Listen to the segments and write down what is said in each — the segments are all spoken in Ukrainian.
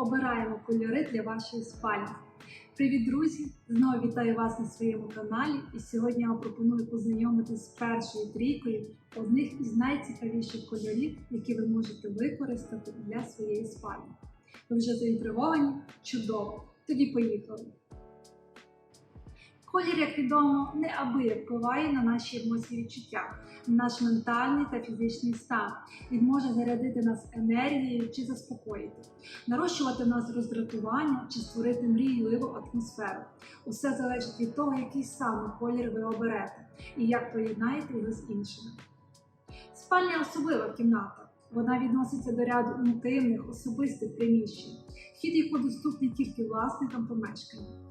обираємо кольори для вашої спальні. Привіт, друзі! Знову вітаю вас на своєму каналі. І сьогодні я вам пропоную познайомитись з першою трійкою одних із найцікавіших кольорів, які ви можете використати для своєї спальні. Ви вже заінтриговані? Чудово! Тоді поїхали! Колір, як відомо, неабияк впливає на наші емоції відчуття, на наш ментальний та фізичний стан. Він може зарядити нас енергією чи заспокоїти, нарощувати нас роздратування чи створити мрійливу атмосферу. Усе залежить від того, який саме колір ви оберете і як поєднаєте його з іншими. Спальня особлива кімната. Вона відноситься до ряду інтимних, особистих приміщень, вхід яку доступний тільки власникам помешкання.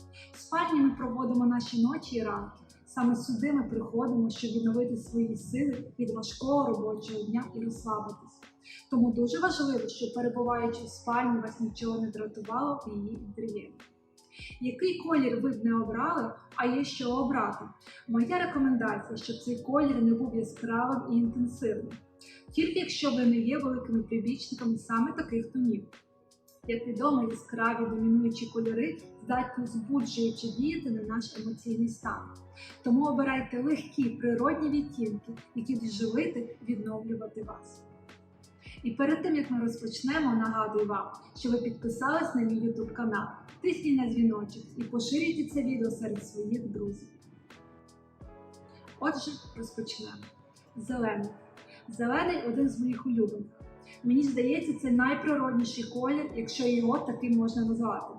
Спальні ми проводимо наші ночі і ранки. Саме сюди ми приходимо, щоб відновити свої сили від важкого робочого дня і розслабитись. Тому дуже важливо, щоб перебуваючи в спальні, вас нічого не дратувало в її інтер'єрі. Який колір ви б не обрали, а є що обрати? Моя рекомендація, щоб цей колір не був яскравим і інтенсивним, тільки якщо ви не є великими прибічниками саме таких тонів. Як відомо, яскраві домінуючі кольори здатні збуджуючи діяти на наш емоційний стан. Тому обирайте легкі природні відтінки, які будуть живити, відновлювати вас. І перед тим як ми розпочнемо, нагадую вам, що ви підписались на мій YouTube канал, тисніть на дзвіночок і поширюйте це відео серед своїх друзів. Отже, розпочнемо. Зелений. Зелений один з моїх улюблених. Мені здається, це найприродніший колір, якщо його таким можна назвати.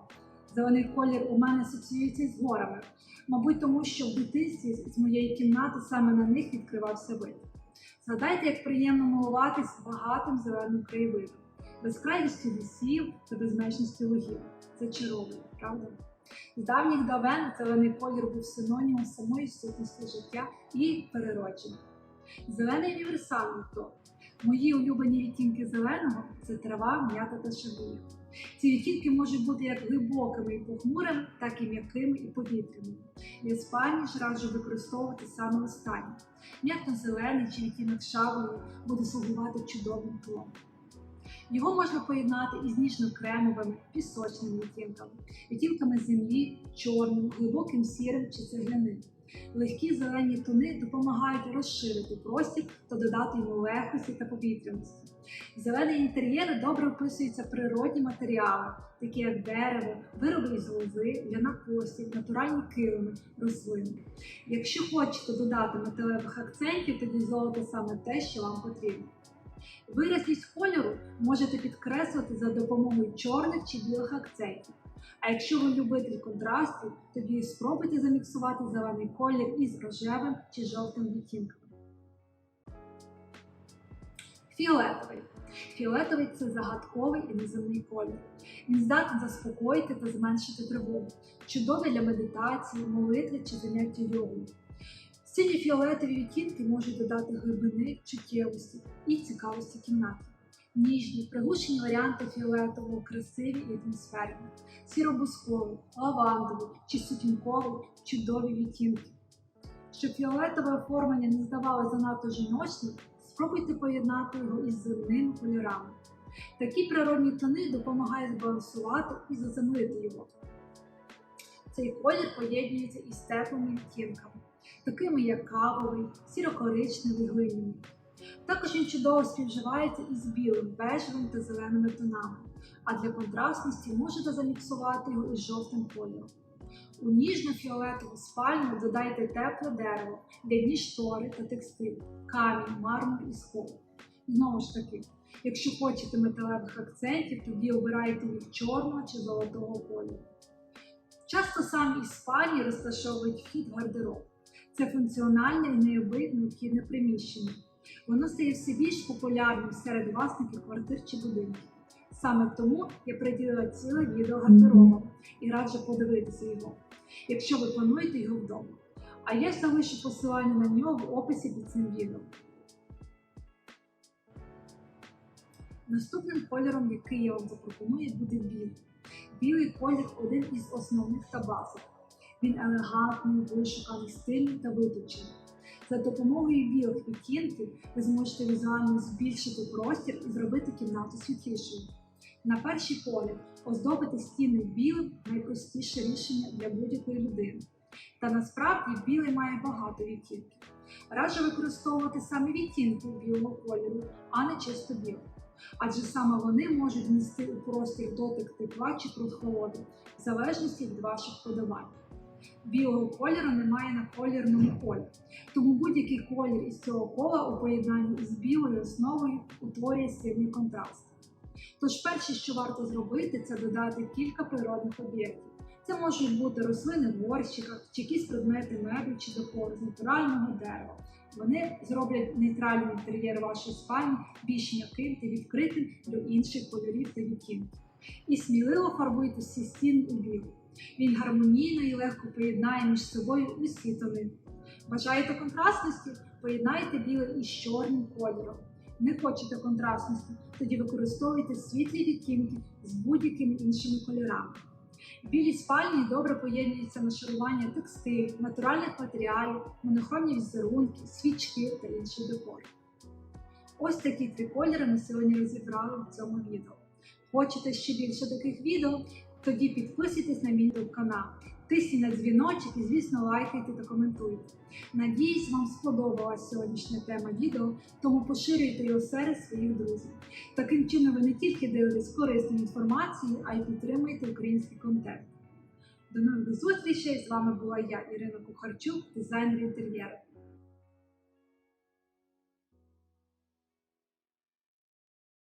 Зелений колір у мене асоціюється з горами, мабуть, тому що в дитинстві з моєї кімнати саме на них відкривався вид. Згадайте, як приємно милуватись багатим зеленим краєвидом, безкрайністю лісів та безмежністю лугів. Це чаровий, правда? З давніх давен зелений колір був синонімом самої сутності життя і переродження. Зелений універсальний то. Мої улюблені відтінки зеленого це трава, м'ята та шабуя. Ці відтінки можуть бути як глибокими і похмурими, так і м'якими і повітряними. Для спальні ж раджу використовувати саме останні. М'ятно-зелений чи відтінок шавлею буде слугувати чудовим тлом. Його можна поєднати із ніжно-кремовими, пісочними відтінками, відтінками землі, чорним, глибоким сірим чи цегляним. Легкі зелені тони допомагають розширити простір та додати йому легкості та повітряності. Зелений інтер'єр добре вписуються природні матеріали, такі як дерево, вироби із лози, ляна постіль, натуральні килими, рослини. Якщо хочете додати металевих акцентів, тоді золото саме те, що вам потрібно. Виразність кольору можете підкреслити за допомогою чорних чи білих акцентів. А якщо ви любитель контрастів, тоді спробуйте заміксувати зелений колір із рожевим чи жовтим відтінками. Фіолетовий. Фіолетовий це загадковий і неземний колір. Він здатний заспокоїти та зменшити тривогу, чудовий для медитації, молитви чи заняття йогою. Сині фіолетові відтінки можуть додати глибини, чуттєвості і цікавості кімнати. Ніжні, приглушені варіанти фіолетового, красиві і атмосферні, сіробусковий, лавандовий чи сутінковий чудові відтінки. Щоб фіолетове оформлення не здавалося занадто жіночним, спробуйте поєднати його із земними кольорами. Такі природні тони допомагають збалансувати і заземлити його. Цей колір поєднується із теплими відтінками, такими як кавовий, сіро-коричневий, глиняний. Також він чудово співживається із білим, бежевим та зеленими тонами, а для контрастності можете заміксувати його із жовтим кольором. У ніжно-фіолетову спальню додайте тепле дерево, дрібні штори та текстиль, камінь, мармур і схов. Знову ж таки, якщо хочете металевих акцентів, тоді обирайте їх чорного чи золотого кольору. Часто самі із спальні розташовують вхід в гардероб. Це функціональне і необхідне приміщення. Воно стає все більш популярним серед власників квартир чи будинків. Саме тому я приділила ціле відео гардеробам і раджу подивитися його, якщо ви плануєте його вдома. А я залишу посилання на нього в описі під цим відео. Наступним кольором, який я вам запропоную, буде білий. Білий колір один із основних та базових. Він елегантний, вишуканий, стильний та витончений. За допомогою білих відтінків ви зможете візуально збільшити простір і зробити кімнату світлішою. На перший погляд, оздобити стіни білим найпростіше рішення для будь-якої людини. Та насправді білий має багато відтінків. Раджу використовувати саме відтінки білого кольору, а не чисто білий. Адже саме вони можуть нести у простір дотик тепла чи прохолоди, в залежності від ваших подавань. Білого кольору немає на колірному полі, тому будь-який колір із цього кола у поєднанні із білою основою утворює сильний контраст. Тож перше, що варто зробити, це додати кілька природних об'єктів. Це можуть бути рослини в горщиках чи якісь предмети меблі чи декору з натурального дерева. Вони зроблять нейтральний інтер'єр вашої спальні більш м'яким та відкритим до інших кольорів та відтінків. І сміливо фарбуйте всі стіни у білий. Він гармонійно і легко поєднає між собою усі тони. Бажаєте контрастності? Поєднайте білий із чорним кольором. Не хочете контрастності, тоді використовуйте світлі відтінки з будь-якими іншими кольорами. В білій спальні добре поєднується нашарування текстиль, натуральних матеріалів, монохромні візерунки, свічки та інший декор. Ось такі три кольори ми сьогодні розібрали в цьому відео. Хочете ще більше таких відео? Тоді підписуйтесь на мій канал, тисніть на дзвіночок і, звісно, лайкайте та коментуйте. Надіюсь, вам сподобалась сьогоднішня тема відео, тому поширюйте його серед своїх друзів. Таким чином ви не тільки дивитесь корисну інформацію, а й підтримуєте український контент. До нових зустрічей! З вами була я, Ірина Кухарчук, дизайнер інтер'єру.